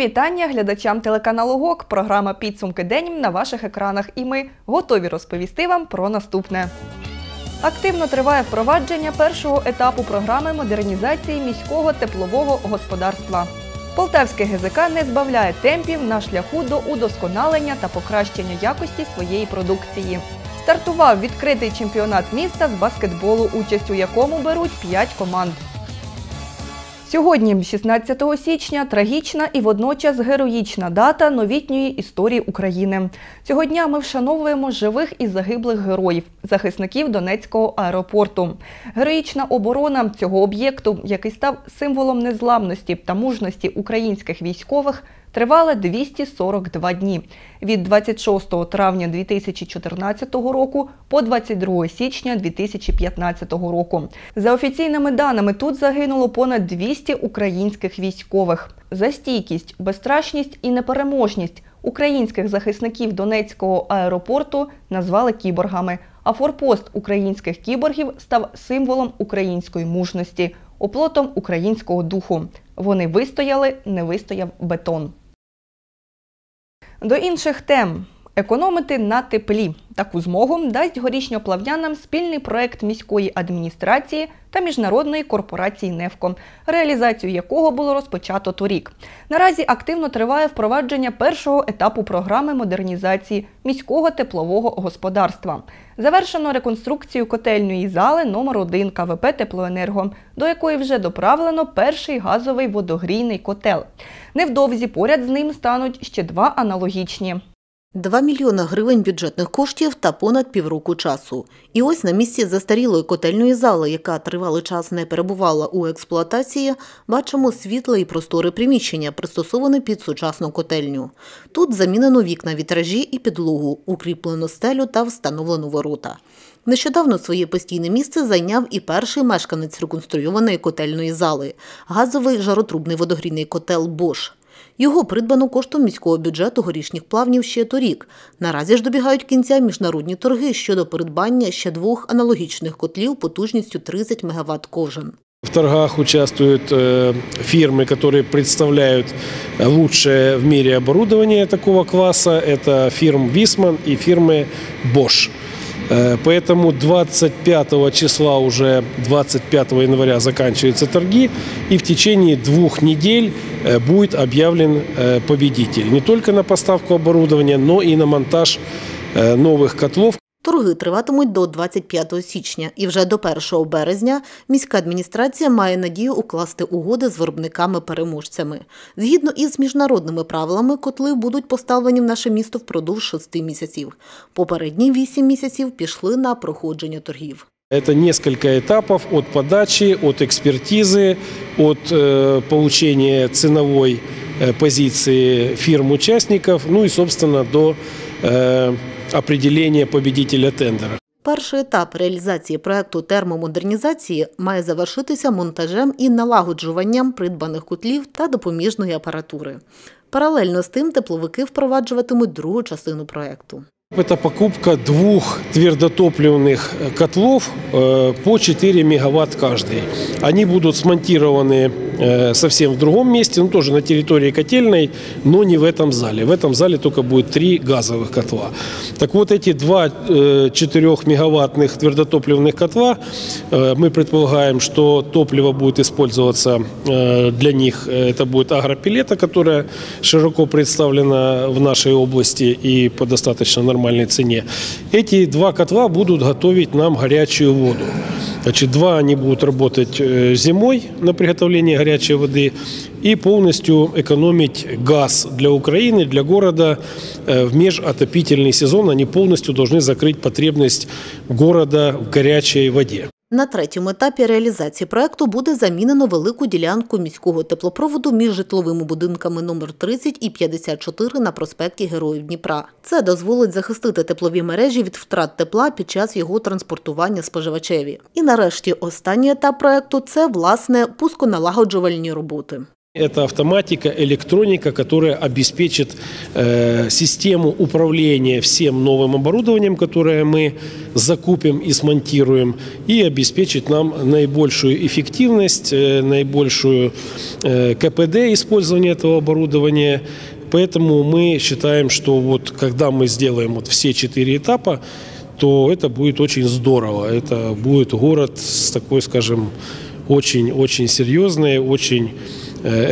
Вітання глядачам телеканалу ГОК. Програма Підсумки день на ваших екранах. І ми готові розповісти вам про наступне. Активно триває впровадження першого етапу програми модернізації міського теплового господарства. Полтавське ГЗК не збавляє темпів на шляху до удосконалення та покращення якості своєї продукції. Стартував відкритий чемпіонат міста з баскетболу, участь у якому беруть 5 команд. Сьогодні, 16 січня, трагічна і водночас героїчна дата новітньої історії України. Цього дня ми вшановуємо живих і загиблих героїв, захисників Донецького аеропорту. Героїчна оборона цього об'єкту, який став символом незламності та мужності українських військових, тривала 242 дні від 26 травня 2014 року по 22 січня 2015 року. За офіційними даними, тут загинуло понад 200 українських військових. За стійкість, безстрашність і непереможність українських захисників Донецького аеропорту назвали кіборгами. А форпост українських кіборгів став символом української мужності, оплотом українського духу. Вони вистояли, не вистояв бетон. До інших тем. Економити на теплі. Таку змогу дасть горішньоплавнянам спільний проект міської адміністрації та міжнародної корпорації «Невко», реалізацію якого було розпочато торік. Наразі активно триває впровадження першого етапу програми модернізації міського теплового господарства. Завершено реконструкцію котельної зали номер 1 КВП Теплоенерго, до якої вже доправлено перший газовий водогрійний котел. Невдовзі поряд з ним стануть ще два аналогічні. 2 мільйони гривень бюджетних коштів та понад півроку часу. І ось на місці застарілої котельної зали, яка тривалий час не перебувала у експлуатації, бачимо світле і просторе приміщення, пристосоване під сучасну котельню. Тут замінено вікна вітражі і підлогу, укріплено стелю та встановлено ворота. Нещодавно своє постійне місце зайняв і перший мешканець реконструйованої котельної зали – газовий жаротрубний водогрійний котел «Бош». Його придбано коштом міського бюджету горішніх плавнів ще торік. Наразі ж добігають кінця міжнародні торги щодо придбання ще двох аналогічних котлів потужністю 30 МВт кожен. В торгах участвуют э, фирмы, которые представляют лучшее в мире оборудование такого класса. Это фирм Висман и фирмы Bosch. Э, Поэтому 25 числа, уже 25 января заканчиваются торги, и в течение двух недель э, будет объявлен э, победитель. Не только на поставку оборудования, но и на монтаж новых котлов, Торги триватимуть до 25 січня, і вже до 1 березня міська адміністрація має надію укласти угоди з виробниками-переможцями. Згідно із міжнародними правилами, котли будуть поставлені в наше місто впродовж 6 місяців. Попередні 8 місяців пішли на проходження торгів. Это несколько этапов от подачи, от экспертизы, от э, получения ценовой э, позиции фирм-участников, ну и, собственно, до э, определения победителя тендера. Перший етап реалізації проекту термомодернізації має завершитися монтажем і налагоджуванням придбаних котлів та допоміжної апаратури. Паралельно з тим тепловики впроваджуватимуть другу частину проекту. Это покупка двух твердотопливных э, котлов э, по 4 мегаватт каждый. Они будут смонтированы э, совсем в другом месте, ну тоже на территории котельной, но не в этом зале. В этом зале только будет три газовых котла. Так вот эти два 4-мегаваттных твердотопливных котла, мы предполагаем, что топливо будет использоваться для них. Это будет агропилета, которая широко представлена в нашей области и по достаточно нормальной нормальной цене. Эти два котла будут готовить нам горячую воду. Значит, два они будут работать э, зимой на приготовление горячей воды и полностью экономить газ для Украины, для города э, в межотопительный сезон. Они полностью должны закрыть потребность города в горячей воде. На третьому етапі реалізації проекту буде замінено велику ділянку міського теплопроводу між житловими будинками номер 30 і 54 на проспекті Героїв Дніпра. Це дозволить захистити теплові мережі від втрат тепла під час його транспортування споживачеві. І нарешті останній етап проекту це власне пусконалагоджувальні роботи. Это автоматика, электроника, которая обеспечит э, систему управления всем новым оборудованием, которое мы закупим и смонтируем, и обеспечит нам наибольшую эффективность, э, наибольшую э, КПД использования этого оборудования. Поэтому мы считаем, что вот когда мы сделаем вот все четыре этапа, то это будет очень здорово. Это будет город с такой, скажем, очень-очень серьезной, очень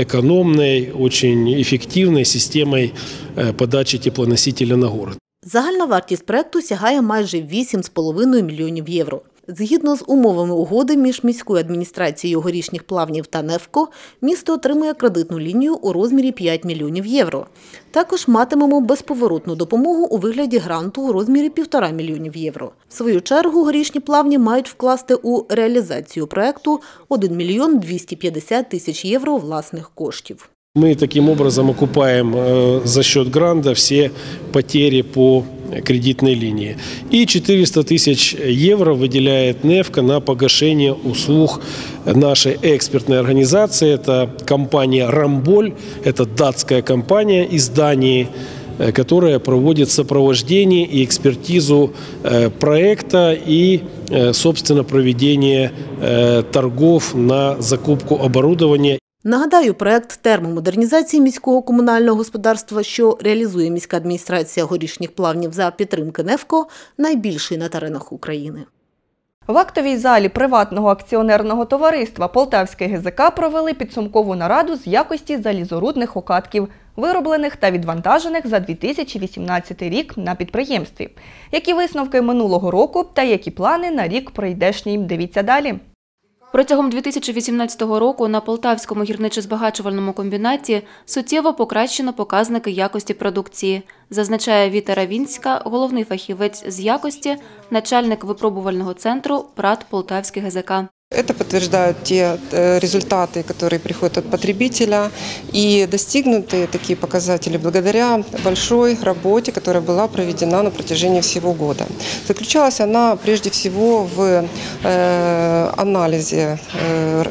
экономной, очень эффективной системой э, подачи теплоносителя на город. Загальна вартість проекту сягає майже 8,5 мільйонів євро. Згідно з умовами угоди між міською адміністрацією горішніх плавнів та НЕФКО, місто отримує кредитну лінію у розмірі 5 мільйонів євро. Також матимемо безповоротну допомогу у вигляді гранту у розмірі 1,5 мільйонів євро. В свою чергу горішні плавні мають вкласти у реалізацію проекту 1 мільйон 250 тисяч євро власних коштів. Мы таким образом окупаем э, за счет гранта все потери по кредитной линии. И 400 тысяч евро выделяет НЕФКО на погашение услуг нашей экспертной организации. Это компания «Рамболь», это датская компания из Дании, э, которая проводит сопровождение и экспертизу э, проекта и, э, собственно, проведение торгов на закупку оборудования Нагадаю, проект термомодернізації міського комунального господарства, що реалізує міська адміністрація горішніх плавнів за підтримки НЕФКО, найбільший на теренах України. В актовій залі приватного акціонерного товариства Полтавське ГЗК провели підсумкову нараду з якості залізорудних окатків, вироблених та відвантажених за 2018 рік на підприємстві. Які висновки минулого року та які плани на рік прийдешній? Дивіться далі. Протягом 2018 року на Полтавському гірничо-збагачувальному комбінаті суттєво покращено показники якості продукції, зазначає Віта Равінська, головний фахівець з якості, начальник випробувального центру ПРАТ Полтавський ГЗК. Это подтверждают те э, результаты, которые приходят от потребителя и достигнутые такие показатели благодаря большой работе, которая была проведена на протяжении всего года. Заключалась она прежде всего в э, анализе э,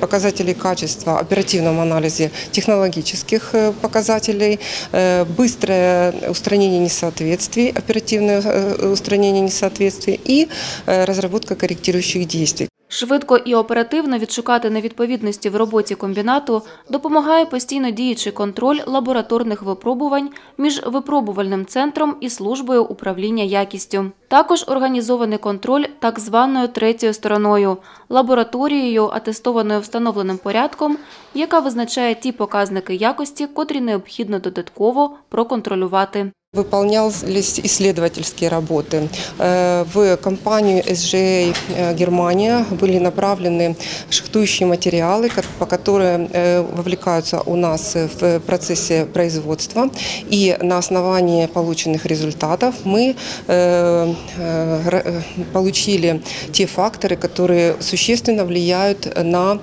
показателей качества, оперативном анализе технологических э, показателей, э, быстрое устранение несоответствий, оперативное э, устранение несоответствий и разработка корректирующих действий. Швидко і оперативно відшукати невідповідності в роботі комбінату допомагає постійно діючий контроль лабораторних випробувань між випробувальним центром і службою управління якістю. Також організований контроль так званою третьою стороною лабораторією, атестованою встановленим порядком, яка визначає ті показники якості, котрі необхідно додатково проконтролювати. Выполнялись исследовательские работы. Э, В компанию SGA э, Германия были направлены шахтующие материалы, по которые э, вовлекаются у нас в процессе производства. И на основании полученных результатов мы получили те факторы, которые существенно влияют на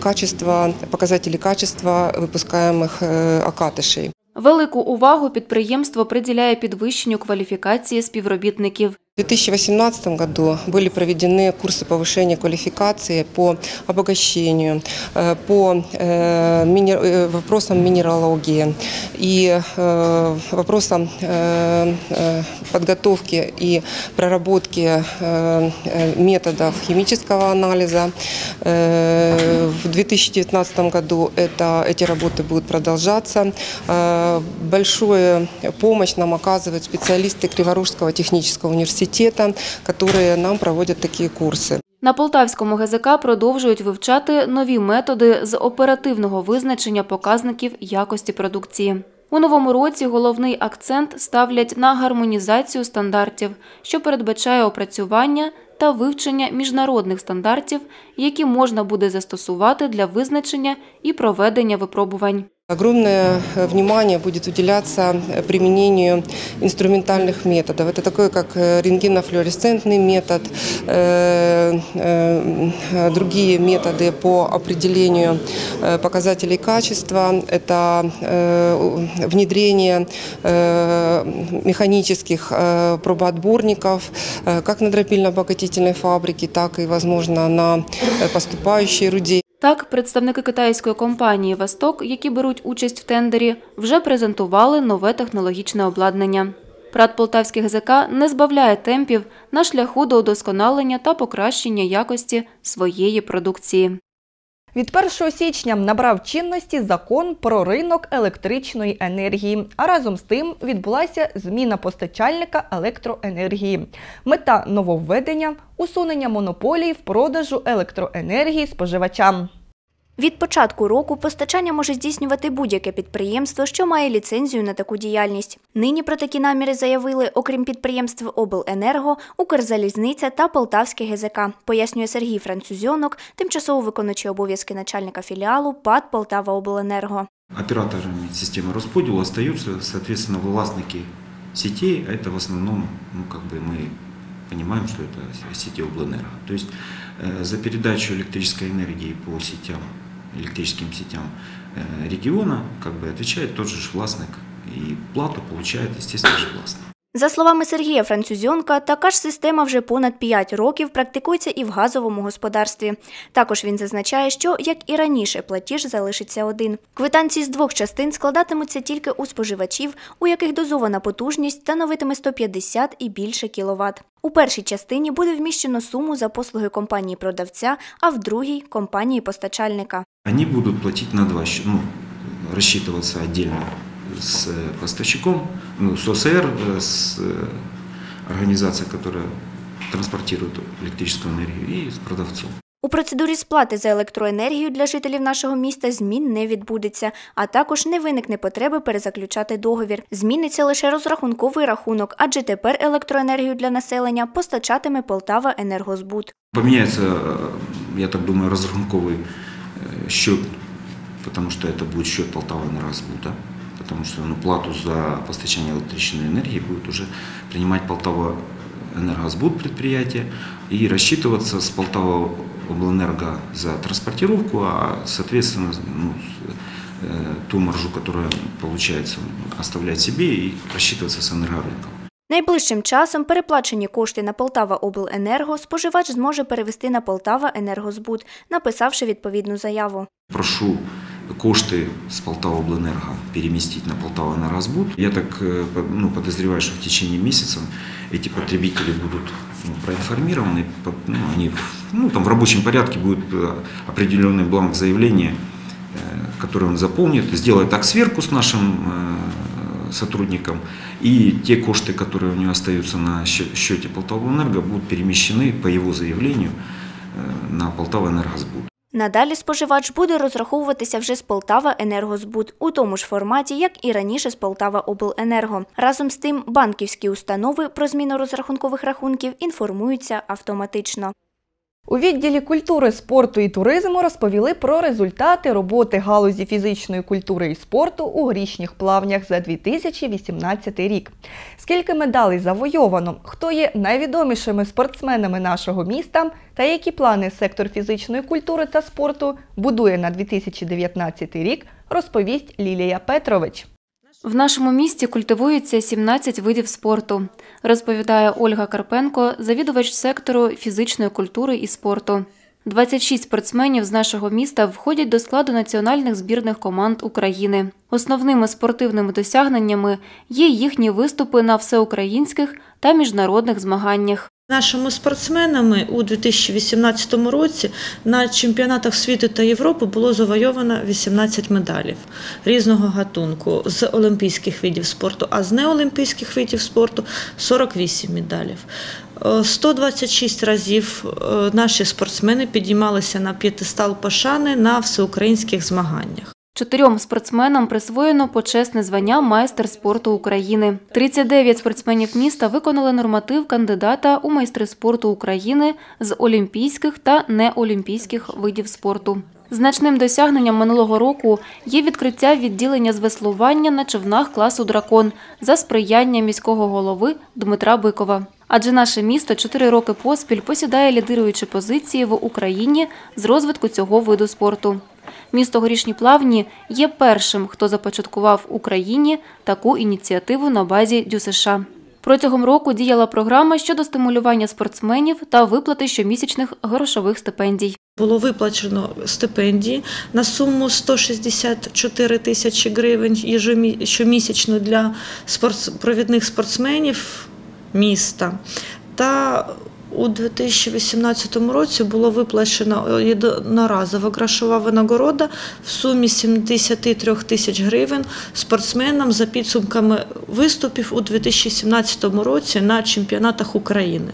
качество, показатели качества выпускаемых окатышей. Велику увагу підприємство приділяє підвищенню кваліфікації співробітників. В 2018 году были проведены курсы повышения квалификации по обогащению, э, по э, э, вопросам минералогии и вопросам подготовки и проработки методов химического анализа. В 2019 году это, эти работы будут продолжаться. Большую помощь нам оказывают специалисты Криворужского технического университета, которые нам проводят такие курсы. На Полтавському ГЗК продовжують вивчати нові методи з оперативного визначення показників якості продукції. У новому році головний акцент ставлять на гармонізацію стандартів, що передбачає опрацювання та вивчення міжнародних стандартів, які можна буде застосувати для визначення і проведення випробувань. Огромное э, внимание будет уделяться э, применению инструментальных методов. Это такое, как э, рентгенофлуоресцентный метод, другие методы по определению показателей качества. Это внедрение механических пробоотборников как на дропильно-обогатительной фабрике, так и, возможно, на поступающей руде. Так, представники китайської компанії «Восток», які беруть участь в тендері, вже презентували нове технологічне обладнання. ПРАТ Полтавських ГЗК не збавляє темпів на шляху до удосконалення та покращення якості своєї продукції. Від 1 січня набрав чинності закон про ринок електричної енергії, а разом з тим відбулася зміна постачальника електроенергії. Мета нововведення усунення монополії в продажу електроенергії споживачам. Від початку року постачання може здійснювати будь-яке підприємство, що має ліцензію на таку діяльність. Нині про такі наміри заявили, окрім підприємств Обленерго, Укрзалізниця та Полтавське ГЗК, пояснює Сергій Французьонок, тимчасово виконуючий обов'язки начальника філіалу ПАД Полтава Обленерго. Операторами системы расподела остаются, соответственно, властники сетей, а это в основном, ну, как бы мы понимаем, что это сети Облэнерго. То есть э, за передачу электрической энергии по сетям, электрическим сетям э, региона, как бы отвечает тот же ж властник, и плату получает, естественно же, властник. За словами Сергія Французьонка, така ж система вже понад 5 років практикується і в газовому господарстві. Також він зазначає, що, як і раніше, платіж залишиться один. Квитанції з двох частин складатимуться тільки у споживачів, у яких дозована потужність становитиме 150 і більше кіловат. У першій частині буде вміщено суму за послуги компанії продавця, а в другій компанії постачальника. Они будут платить на два ну, рассчитываться отдельно с э, поставщиком, ну, с ОСР, э, с э, организацией, которая транспортирует электрическую энергию, и с продавцом. У процедурі сплати за електроенергію для жителів нашого міста змін не відбудеться, а також не виникне потреби перезаключати договір. Зміниться лише розрахунковий рахунок, адже тепер електроенергію для населення постачатиме Полтава Енергозбут. Поменяется, э, я так думаю, разрахунковый э, счет, потому что это будет счет Полтава Энергосбута, потому что ну, плату за постачание электрической энергии будет уже принимать Полтава Энергосбуд предприятие и рассчитываться с Полтава Облэнерго за транспортировку, а соответственно ну, с- э, ту маржу, которая получается, оставлять себе и рассчитываться с энергорынком. Найближчим часом переплачені кошти на Полтава Обленерго споживач зможе перевести на Полтава Енергозбут, написавши відповідну заяву. Прошу кошты с Полтава Обленерго переместить на Полтава Энергосбуд. Я так ну, подозреваю, что в течение месяца эти потребители будут ну, проинформированы. Ну, они, ну, там в рабочем порядке будет э, определенный бланк заявления, э, который он заполнит, сделает так сверку с нашим э, сотрудником, и те кошты, которые у него остаются на счете Полтава Энерго, будут перемещены по его заявлению на Полтава Энергосбуд. Надалі споживач буде розраховуватися вже з Полтава Енергозбут у тому ж форматі, як і раніше з Полтава Обленерго. Разом з тим, банківські установи про зміну розрахункових рахунків інформуються автоматично. У відділі культури, спорту і туризму розповіли про результати роботи галузі фізичної культури і спорту у грішніх плавнях за 2018 рік. Скільки медалей завойовано, хто є найвідомішими спортсменами нашого міста та які плани сектор фізичної культури та спорту будує на 2019 рік, розповість Лілія Петрович. В нашому місті культивується 17 видів спорту, розповідає Ольга Карпенко, завідувач сектору фізичної культури і спорту. 26 спортсменів з нашого міста входять до складу національних збірних команд України. Основними спортивними досягненнями є їхні виступи на всеукраїнських та міжнародних змаганнях. Нашими спортсменами у 2018 році на чемпіонатах світу та Європи було завойовано 18 медалів різного гатунку з олімпійських видів спорту, а з неолімпійських видів спорту 48 медалів. Е, 126 разів е, наші спортсмени підіймалися на п'єдестал пошани на всеукраїнських змаганнях. Чотирьом спортсменам присвоєно почесне звання майстер спорту України. 39 спортсменів міста виконали норматив кандидата у майстри спорту України з олімпійських та неолімпійських видів спорту. Значним досягненням минулого року є відкриття відділення з веслування на човнах класу Дракон за сприяння міського голови Дмитра Бикова. Адже наше місто чотири роки поспіль посідає лідируючі позиції в Україні з розвитку цього виду спорту. Місто Горішні Плавні є першим, хто започаткував Україні таку ініціативу на базі ДЮСШ. Протягом року діяла програма щодо стимулювання спортсменів та виплати щомісячних грошових стипендій. Було виплачено стипендії на суму 164 тисячі гривень щомісячно для провідних спортсменів міста. Та у 2018 році було виплачено одноразова грошова винагорода в сумі 73 тисяч гривень спортсменам за підсумками виступів у 2017 році на чемпіонатах України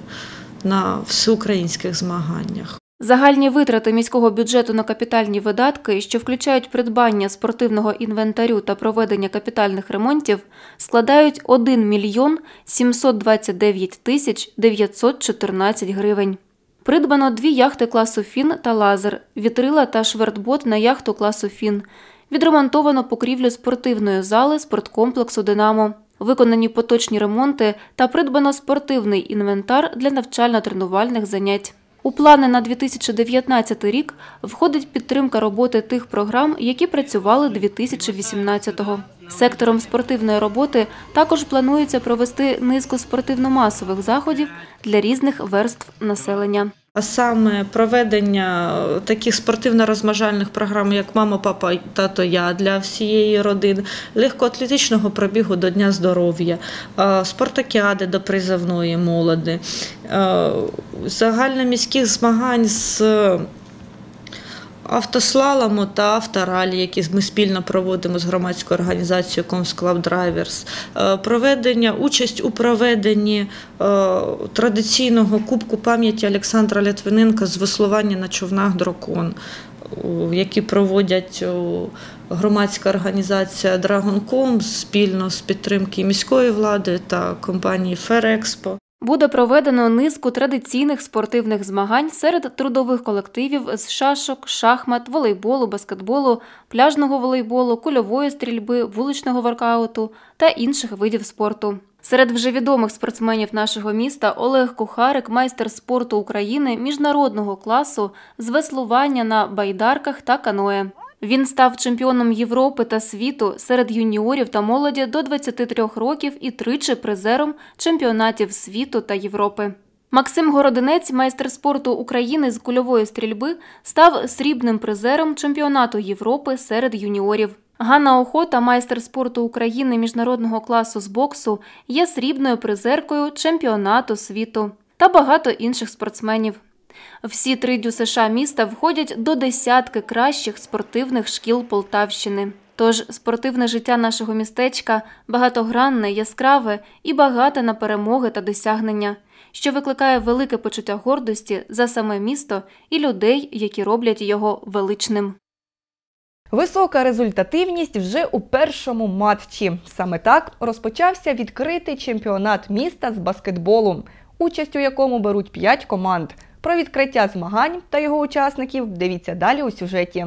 на всеукраїнських змаганнях. Загальні витрати міського бюджету на капітальні видатки, що включають придбання спортивного інвентарю та проведення капітальних ремонтів, складають 1 мільйон 729 тисяч 914 гривень. Придбано дві яхти класу Фін та Лазер, вітрила та швертбот на яхту класу Фін. Відремонтовано покрівлю спортивної зали спорткомплексу Динамо. Виконані поточні ремонти та придбано спортивний інвентар для навчально-тренувальних занять. У плани на 2019 рік входить підтримка роботи тих програм, які працювали 2018-го. Сектором спортивної роботи також планується провести низку спортивно-масових заходів для різних верств населення. А саме проведення таких спортивно-розважальних програм, як Мама, папа, тато, я для всієї родини, легкоатлетичного пробігу до Дня здоров'я, спортакіади до призовної молоді, е, загальноміських змагань з автослалому та авторалі, які ми спільно проводимо з громадською організацією Club Drivers, Е, проведення, участь у проведенні е, традиційного кубку пам'яті Олександра Лятвиненка з веслування на човнах Дракон, які проводять громадська організація Dragon.com спільно з підтримки міської влади та компанії Ферекспо. Буде проведено низку традиційних спортивних змагань серед трудових колективів з шашок, шахмат, волейболу, баскетболу, пляжного волейболу, кульової стрільби, вуличного воркауту та інших видів спорту. Серед вже відомих спортсменів нашого міста Олег Кухарик, майстер спорту України міжнародного класу з веслування на байдарках та каное. Він став чемпіоном Європи та світу серед юніорів та молоді до 23 років і тричі призером чемпіонатів світу та Європи. Максим Городинець, майстер спорту України з кульової стрільби, став срібним призером чемпіонату Європи серед юніорів. Ганна Охота, майстер спорту України міжнародного класу з боксу, є срібною призеркою чемпіонату світу та багато інших спортсменів. Всі три ДЮСШ міста входять до десятки кращих спортивних шкіл Полтавщини. Тож спортивне життя нашого містечка багатогранне, яскраве і багате на перемоги та досягнення, що викликає велике почуття гордості за саме місто і людей, які роблять його величним. Висока результативність вже у першому матчі. Саме так розпочався відкритий чемпіонат міста з баскетболу, участь у якому беруть 5 команд. Про відкриття змагань та його учасників дивіться далі у сюжеті.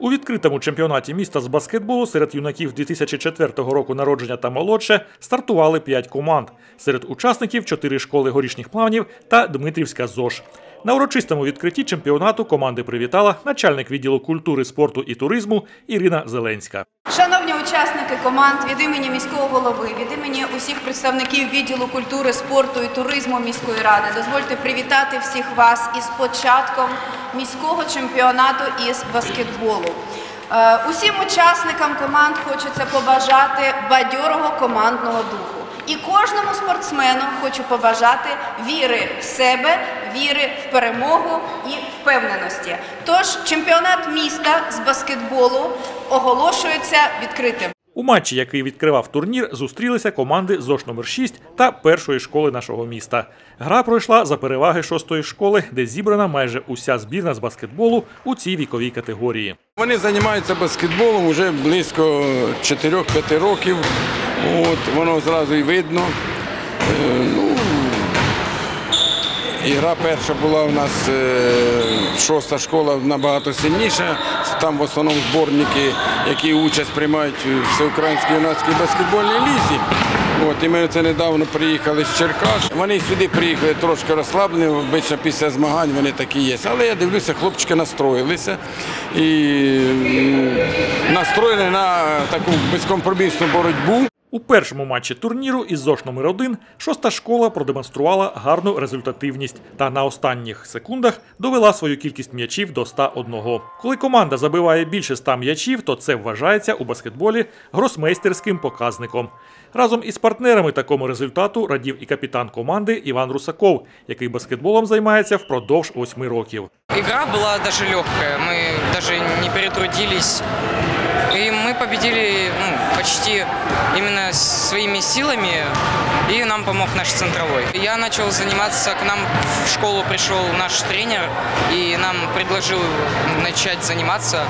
У відкритому чемпіонаті міста з баскетболу серед юнаків 2004 року народження та молодше стартували 5 команд. Серед учасників 4 школи горішніх плавнів та Дмитрівська ЗОЖ. На урочистому відкритті чемпіонату команди привітала начальник відділу культури, спорту і туризму Ірина Зеленська. Шановні учасники команд, від імені міського голови, від імені усіх представників відділу культури, спорту і туризму міської ради, дозвольте привітати всіх вас із початком міського чемпіонату із баскетболу. Е, Усім учасникам команд хочеться побажати бадьорого командного духу. І кожному спортсмену хочу побажати віри в себе, віри в перемогу і впевненості. Тож чемпіонат міста з баскетболу оголошується відкритим. У матчі, який відкривав турнір, зустрілися команди ЗОШ номер 6 та першої школи нашого міста. Гра пройшла за переваги шостої школи, де зібрана майже уся збірна з баскетболу у цій віковій категорії. Вони займаються баскетболом вже близько 4-5 років. От, воно зразу і видно. Е, ну, Ігра перша була у нас е, шоста школа набагато сильніша. Там в основному зборники, які участь приймають у всеукраїнській юнацькій баскетбольній лізі. От, і ми це недавно приїхали з Черкас. Вони сюди приїхали трошки розслаблені, обично після змагань вони такі є. Але я дивлюся, хлопчики настроїлися і настроєні на таку безкомпромісну боротьбу. У першому матчі турніру із ЗОШ номер 1 шоста школа продемонструвала гарну результативність та на останніх секундах довела свою кількість м'ячів до 101. Коли команда забиває більше 100 м'ячів, то це вважається у баскетболі гросмейстерським показником. Разом із партнерами такому результату радів і капітан команди Іван Русаков, який баскетболом займається впродовж 8 років. Игра была даже легкая, мы даже не перетрудились. И мы победили ну, почти именно своими силами, и нам помог наш центровой. Я начал заниматься, к нам в школу пришел наш тренер, и нам предложил начать заниматься.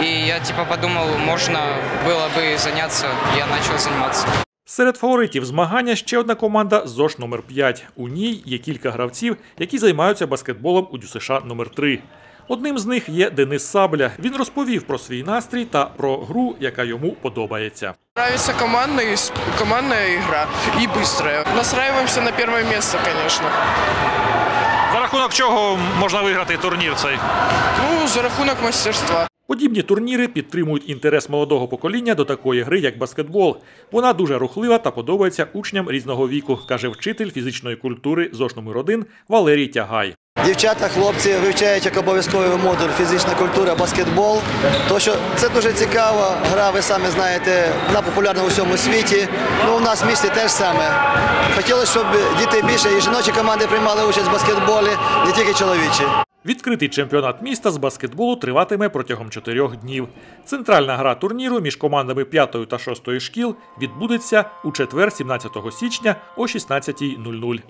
И я типа подумал, можно было бы заняться, я начал заниматься. Серед фаворитів змагання ще одна команда ЗОШ номер 5 У ній є кілька гравців, які займаються баскетболом у ДЮСШ номер 3 Одним з них є Денис Сабля. Він розповів про свій настрій та про гру, яка йому подобається. Нравится командная, командная игра и быстрая. Настраиваемся на первое место, конечно. За рахунок чого можна виграти турнір цей? Ну, за рахунок мастерства. Подібні турніри підтримують інтерес молодого покоління до такої гри, як баскетбол. Вона дуже рухлива та подобається учням різного віку, каже вчитель фізичної культури ЗОШ номер 1 Валерій Тягай. Дівчата, хлопці вивчають як обов'язковий модуль фізична культура, баскетбол. То що це дуже цікава гра, ви самі знаєте, вона популярна у всьому світі. Ну, у нас в місті теж саме. Хотілося, щоб діти більше і жіночі команди приймали участь в баскетболі, не тільки чоловічі. Відкритий чемпіонат міста з баскетболу триватиме протягом чотирьох днів. Центральна гра турніру між командами 5 та 6 шкіл відбудеться у четвер, 17 січня о 16.00.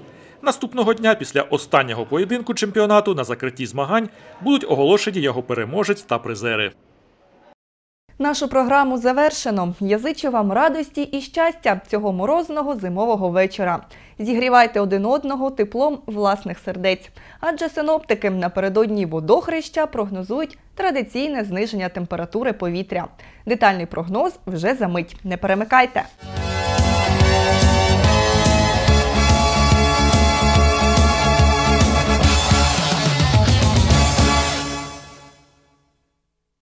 Наступного дня, після останнього поєдинку чемпіонату, на закритті змагань будуть оголошені його переможець та призери. Нашу програму завершено. Я зичу вам радості і щастя цього морозного зимового вечора. Зігрівайте один одного теплом власних сердець. Адже синоптики напередодні водохреща прогнозують традиційне зниження температури повітря. Детальний прогноз вже за мить. Не перемикайте.